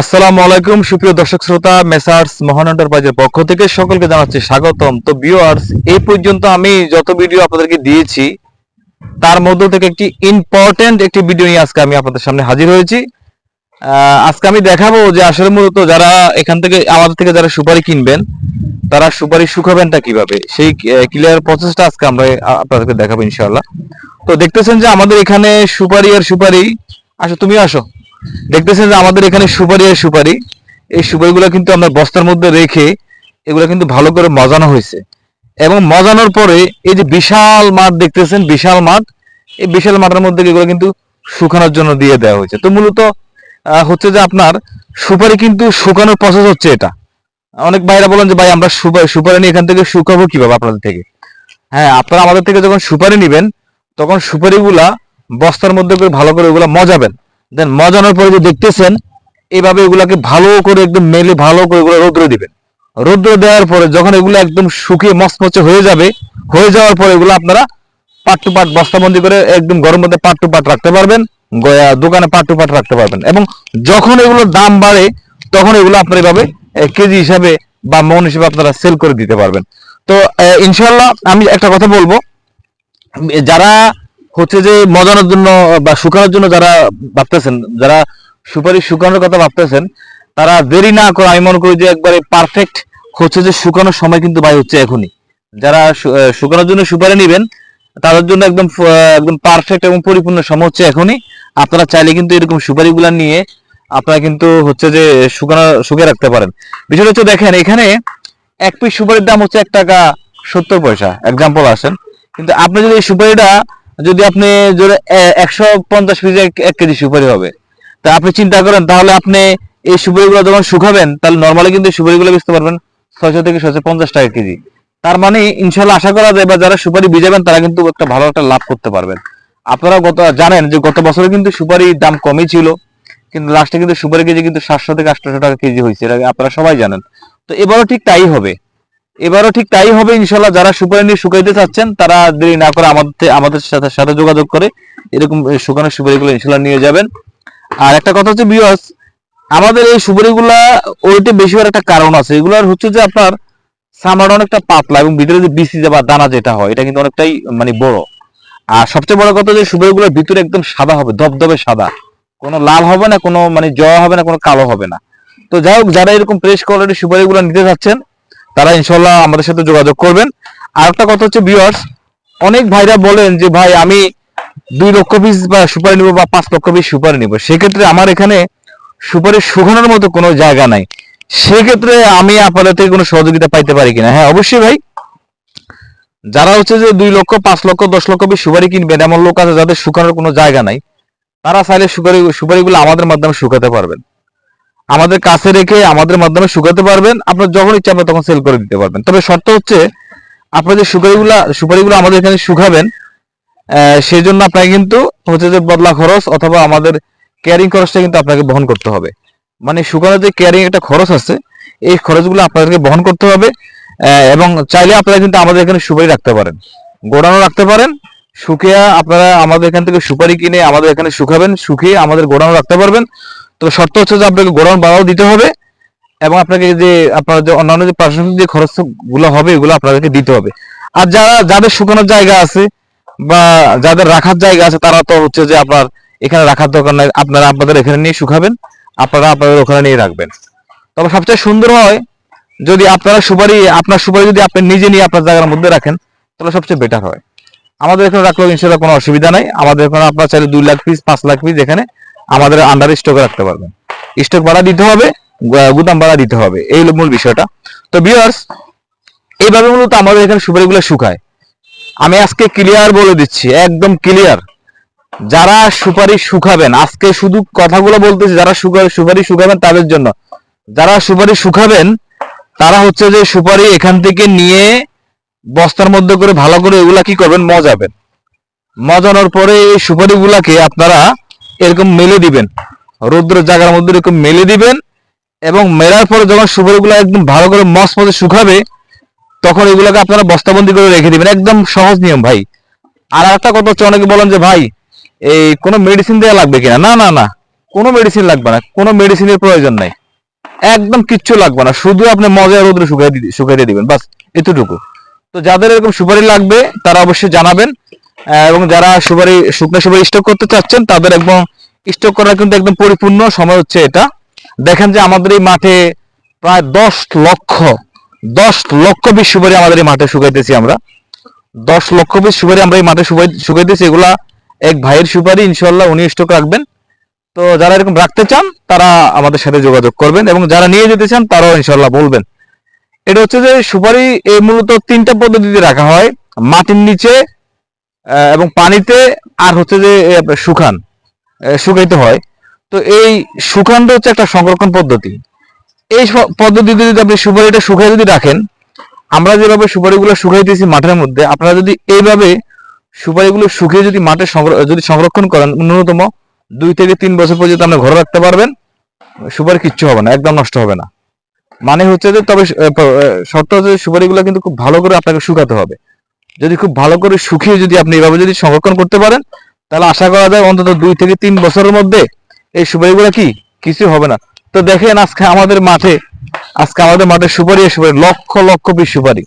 আসসালামু আলাইকুম, সুপ্রিয় দর্শক শ্রোতা, মেসার্স মহান এন্টারপ্রাইজের পক্ষ থেকে সকলকে জানাচ্ছি স্বাগতম। তো ভিউয়ার্স এই পর্যন্ত আমি যত ভিডিও আপনাদেরকে দিয়েছি, তার মধ্য থেকে একটি ইম্পর্টেন্ট একটি ভিডিও নিয়ে আজকে আমি আপনাদের সামনে হাজির হয়েছি। আজকে আমি দেখাবো যে আসলে মূলত যারা এখান থেকে, আমাদের থেকে যারা সুপারি কিনবেন, তারা সুপারি শুকাবেনটা কীভাবে? সেই ক্লিয়ার প্রসেসটা আজকে আমরা আপনাদেরকে দেখাবো ইনশাআল্লাহ। তো দেখতেছেন যে আমাদের এখানে সুপারি আর সুপারি, আসো তুমি আসো। দেখতেছেন যে আমাদের এখানে সুপারি আর সুপারি। এই সুপারিগুলো কিন্তু আমরা বস্তার মধ্যে রেখে এগুলো কিন্তু ভালো করে মজানো হয়েছে। এবং মজানোর পরে এই যে বিশাল মাঠ দেখতেছেন, বিশাল মাঠ, এই বিশাল মাঠের মধ্যে এগুলো কিন্তু শুকানোর জন্য দিয়ে দেওয়া হয়েছে। তো মূলত হচ্ছে যে আপনার সুপারি কিন্তু শুকানোর প্রসেস হচ্ছে এটা। অনেক ভাইরা বলেন যে, ভাই, আমরা সুপারি নিয়ে এখান থেকে শুকাবো কীভাবে আপনাদের থেকে? হ্যাঁ আপনারা আমাদের থেকে যখন সুপারি নিবেন, তখন সুপারিগুলা বস্তার মধ্যে করে ভালো করে ওগুলা মজাবেন। দেন মজানোর পরে যে দেখতেছেন, এইভাবে এগুলাকে ভালো করে একদম মেলে ভালো করে এগুলো রৌদ্র দিবেন। রৌদ্র দেওয়ার পরে যখন এগুলো একদম শুকিয়ে মচমচে হয়ে যাবে, হয়ে যাওয়ার পরে এগুলো আপনারা পাট টু পাট বস্তাবন্দি করে একদম গরম মধ্যে পাট টু পাট রাখতে পারবেন দোকানে পাট টু পাট রাখতে পারবেন। এবং যখন এগুলোর দাম বাড়ে, তখন এগুলো আপনারা এভাবে কেজি হিসাবে বা মন হিসেবে আপনারা সেল করে দিতে পারবেন। তো ইনশাল্লাহ আমি একটা কথা বলব, যারা হচ্ছে যে মজানোর জন্য, বা শুকানোর জন্য যারা ভাবতেছেন, যারা সুপারি শুকানোর কথা ভাবতেছেন, তারা দেরি না করে, আমি মনে করি যে একবারে পারফেক্ট হচ্ছে যে শুকানোর সময় কিন্তু ভাই হচ্ছে এখনই। যারা শুকানোর জন্য সুপারি নেবেন, তাদের জন্য একদম একদম পারফেক্ট এবং পরিপূর্ণ সময় হচ্ছে এখনই। আপনারা চাইলে কিন্তু এরকম সুপারিগুলা নিয়ে আপনারা কিন্তু হচ্ছে যে শুকানো, শুকিয়ে রাখতে পারেন। বিষয়টা হচ্ছে দেখেন, এখানে এক পিস সুপারির দাম হচ্ছে এক টাকা সত্তর পয়সা। এক্সাম্পল আসেন। কিন্তু আপনি যদি এই সুপারিটা যদি আপনি একশো পঞ্চাশ পিস এক কেজি সুপারি হবে। তা আপনি চিন্তা করেন, তাহলে আপনি এই সুপারিগুলো যখন শুকাবেন, তাহলে নর্মালি কিন্তু সুপারিগুলো বেচতে পারবেন ছয়শো থেকে ছয়শো পঞ্চাশ টাকা কেজি। তার মানে ইনশাল্লাহ আশা করা যায় বা যারা সুপারি ভিজাবেন, তারা কিন্তু একটা ভালো একটা লাভ করতে পারবেন। আপনারা গত, জানেন যে গত বছরে কিন্তু সুপারির দাম কমই ছিল, কিন্তু লাস্টে কিন্তু সুপারি কেজি কিন্তু সাতশো থেকে আটশো টাকা কেজি হয়েছে, এটা আপনারা সবাই জানেন। তো এবারও ঠিক তাই হবে। এবারও ঠিক তাই হবে ইনশাল্লাহ যারা সুপারি শুকাইতে চাচ্ছেন, তারা দেরি না করে আমাদের আমাদের সাথে সাথে যোগাযোগ করে এরকম শুকানো সুপারিগুলো ইনশাল্লাহ নিয়ে যাবেন। আর একটা কথা হচ্ছে বিয়স আমাদের এই সুপারিগুলা ওইটা বেশি হওয়ার একটা কারণ আছে। এগুলার হচ্ছে যে আপনার সামারটা অনেকটা পাতলা এবং ভিতরে যে বিসি বা দানা যেটা হয়, এটা কিন্তু অনেকটাই মানে বড়। আর সবচেয়ে বড় কথা যে সুপারিগুলোর ভিতরে একদম সাদা হবে, ধবধবে সাদা। কোনো লাল হবে না, কোনো মানে জয়া হবে না, কোনো কালো হবে না। তো যাই হোক, যারা এরকম প্রেস কোয়ালিটির সুপারিগুলো নিতে চাচ্ছেন তারা ইনশাল্লাহ আমাদের সাথে যোগাযোগ করবেন। আর একটা কথা হচ্ছে ভিউয়ার্স অনেক ভাইরা বলেন যে, ভাই, আমি দুই লক্ষ পিস বা সুপারি নিব বা পাঁচ লক্ষ পিস সুপারি নিব। সেক্ষেত্রে আমার এখানে সুপারি শুকানোর মতো কোনো জায়গা নাই। সেক্ষেত্রে আমি আপনাদের থেকে কোনো সহযোগিতা পাইতে পারি কিনা? হ্যাঁ অবশ্যই ভাই। যারা হচ্ছে যে দুই লক্ষ, পাঁচ লক্ষ, দশ লক্ষ পিস সুপারি কিনবেন, এমন লোক আছে যাদের শুকানোর কোনো জায়গা নাই। তারা চাইলে সুপারি, সুপারিগুলো আমাদের মাধ্যমে শুকাতে পারবেন। আমাদের কাছে রেখে আমাদের মাধ্যমে শুকাতে পারবেন। আপনার যখন ইচ্ছা, আপনি তখন সেল করে দিতে পারবেন। তবে শর্ত হচ্ছে আপনার যে সুপারিগুলা, সুপারিগুলো আমাদের এখানে শুকাবেন সেই জন্য আপনাকে কিন্তু হচ্ছে যে বদলা খরচ অথবা আমাদের ক্যারিং খরচটা কিন্তু আপনাকে বহন করতে হবে। মানে শুকানোর যে ক্যারিং একটা খরচ আছে, এই খরচগুলো আপনাদেরকে বহন করতে হবে এবং চাইলে আপনারা কিন্তু আমাদের এখানে সুপারি রাখতে পারেন। গোডানো রাখতে পারেন। শুকিয়ে আপনারা আমাদের এখান থেকে সুপারি কিনে আমাদের এখানে শুকাবেন, শুকিয়ে আমাদের গোডানো রাখতে পারবেন। তো শর্ত হচ্ছে যে আপনাকে গোডাউন ভাড়াও দিতে হবে এবং আপনাকে যে আপনার যে অন্যান্য যে প্রাসঙ্গিক যে খরচগুলো হবে, এগুলো আপনাদেরকে দিতে হবে। আর যারা, যাদের শুকানোর জায়গা আছে বা যাদের রাখার জায়গা আছে, তারা তো হচ্ছে যে আপনার এখানে রাখার দরকার নাই। আপনারা আপনাদের এখানে নিয়ে শুকাবেন, আপনারা আপনাদের ওখানে নিয়ে রাখবেন। তবে সবচেয়ে সুন্দর হয়, যদি আপনারা সুপারি, আপনার সুপারি যদি আপনি নিজে নিয়ে আপনার জায়গার মধ্যে রাখেন, তাহলে সবচেয়ে বেটার হয়। আমাদের এখানে রাখলেও ইনশাল্লাহ কোনো অসুবিধা নাই। আমাদের এখানে আপনার চাইলে দুই লাখ পিস পাঁচ লাখ পিস এখানে আমাদের আন্ডারে স্টকে রাখতে পারবেন। স্টক ভাড়া দিতে হবে গুদাম ভাড়া দিতে হবে, এই হলো মূল বিষয়টা। তো বিয়ার্স এইভাবে মূলত আমাদের এখানে সুপারিগুলো শুকায়। আমি আজকে ক্লিয়ার বলে দিচ্ছি, একদম ক্লিয়ার যারা সুপারি শুকাবেন, আজকে শুধু কথাগুলো বলতেছি, যারা সুপারি শুকাবেন তাদের জন্য। যারা সুপারি শুকাবেন, তারা হচ্ছে যে সুপারি এখান থেকে নিয়ে বস্তার মধ্যে করে ভালো করে এগুলা কি করবেন? মজাবেন। মজানোর পরে এই সুপারি গুলাকে আপনারা এরকম মেলে দিবেন। রৌদ্র জায়গার মধ্যে এরকম মেলে দিবেন এবং মেলার পরে যখন সুপারিগুলো একদম ভালো করে মস মজে শুকাবে, তখন এগুলোকে আপনারা বস্তাবন্দি করে রেখে দিবেন। একদম সহজ নিয়ম ভাই। আর একটা কথা হচ্ছে, অনেকে বলেন যে, ভাই, এই কোনো মেডিসিন দেওয়া লাগবে কিনা? না না না। কোনো মেডিসিন লাগবে না। কোনো মেডিসিনের প্রয়োজন নাই। একদম কিচ্ছু লাগবে না। শুধু আপনি মজা রোদ্রে শুকাই শুকাই দিয়ে দিবেন। বাস, এতটুকু। তো যাদের এরকম সুপারি লাগবে, তারা অবশ্যই জানাবেন। এবং যারা সুপারি, শুকনো সুপারি স্টক করতে চাচ্ছেন, তাদের একদম স্টক করার কিন্তু একদম পরিপূর্ণ সময় হচ্ছে এটা। দেখেন যে আমাদের এই মাঠে প্রায় দশ লক্ষ দশ লক্ষ বিশ সুপারি আমাদের এই মাঠে শুকাইতেছি আমরা। দশ লক্ষ পিস সুপারি আমরা এই মাঠে শুকাই- শুকাইতেছি, এগুলা এক ভাইয়ের সুপারি ইনশাল্লাহ উনি স্টক রাখবেন। তো যারা এরকম রাখতে চান, তারা আমাদের সাথে যোগাযোগ করবেন এবং যারা নিয়ে যেতে চান, তারাও ইনশাল্লাহ বলবেন। এটা হচ্ছে যে সুপারি এই মূলত তিনটা পদ্ধতিতে রাখা হয়। মাটির নিচে এবং পানিতে আর হচ্ছে যে শুকান শুকাইতে হয়। তো এই শুকানটা হচ্ছে একটা সংরক্ষণ পদ্ধতি। এই পদ্ধতিতে যদি আপনি সুপারিটা শুকাই যদি রাখেন, আমরা যেভাবে সুপারিগুলো শুকাইতেছি মাঠের মধ্যে, আপনারা যদি এইভাবে সুপারিগুলো শুকিয়ে যদি মাঠে যদি সংরক্ষণ করেন, ন্যূনতম দুই থেকে তিন বছর পর্যন্ত আপনি ঘরে রাখতে পারবেন, সুপারি কিচ্ছু হবে না, একদম নষ্ট হবে না। মানে হচ্ছে যে, তবে শর্ত হচ্ছে সুপারিগুলো কিন্তু খুব ভালো করে আপনাকে শুকাতে হবে। যদি খুব ভালো করে শুকিয়ে যদি আপনি এভাবে যদি সংরক্ষণ করতে পারেন, তাহলে আশা করা যায় অন্তত দুই থেকে তিন বছরের মধ্যে এই সুপারিগুলো কি কিছু হবে না। তো দেখেন আজকে আমাদের মাঠে, আজকে আমাদের মাঠে সুপারি সুপারি লক্ষ লক্ষ পিস সুপারি।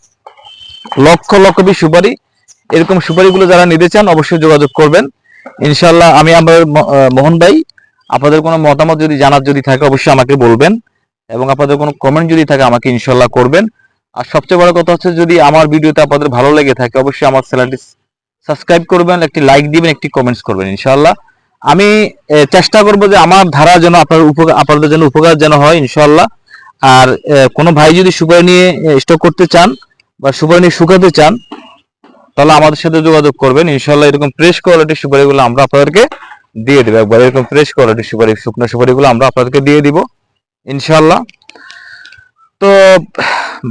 লক্ষ লক্ষ পিস সুপারি। এরকম সুপারিগুলো যারা নিতে চান অবশ্যই যোগাযোগ করবেন। ইনশাল্লাহ আমি আমার মোহন ভাই, আপনাদের কোনো মতামত যদি জানার যদি থাকে অবশ্যই আমাকে বলবেন এবং আপনাদের কোনো কমেন্ট যদি থাকে আমাকে ইনশাল্লাহ করবেন। আর সবচেয়ে বড় কথা হচ্ছে যদি আমার ভিডিওতে আপনাদের ভালো লেগে থাকে, অবশ্যই আমার চ্যানেলটি সাবস্ক্রাইব করবেন, একটি লাইক দিবেন, একটি কমেন্টস করবেন ইনশাল্লাহ আমি চেষ্টা করব যে আমার ধারা যেন আপনার উপকার, আপনাদের জন্য উপকার যেন হয় ইনশাল্লাহ আর কোনো ভাই যদি সুপারি নিয়ে স্টক করতে চান বা সুপারি নিয়ে শুকাতে চান, তাহলে আমাদের সাথে যোগাযোগ করবেন। ইনশাল্লাহ এরকম ফ্রেশ কোয়ালিটির সুপারিগুলো আমরা আপনাদেরকে দিয়ে দেবো। একবার এরকম ফ্রেশ কোয়ালিটির সুপারি, শুকনো সুপারিগুলো আমরা আপনাদেরকে দিয়ে দিব ইনশাল্লাহ তো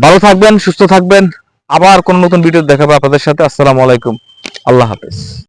ভালো থাকবেন, সুস্থ থাকবেন। আবার কোন নতুন ভিডিও দেখাবো আপনাদের সাথে। আসসালামু আলাইকুম। আল্লাহ হাফেজ।